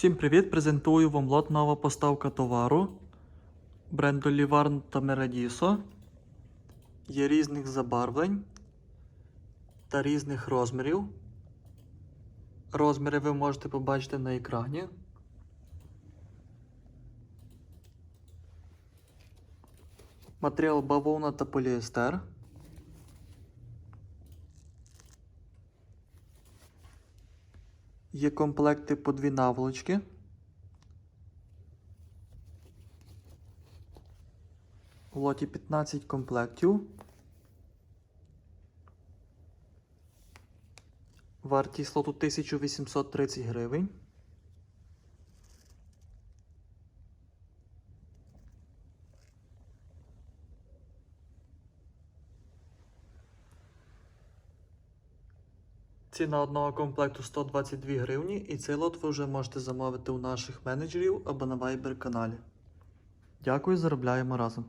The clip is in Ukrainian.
Всім привіт! Презентую вам лот нова поставка товару бренду Livarn та Meradiso. Є різних забарвлень та різних розмірів. Розміри ви можете побачити на екрані. Матеріал бавовна та поліестер. Є комплекти по дві наволочки. У лоті 15 комплектів. Вартість лоту 1830 гривень. Ціна одного комплекту 122 гривні, і цей лот ви вже можете замовити у наших менеджерів або на Viber каналі. Дякую, заробляємо разом.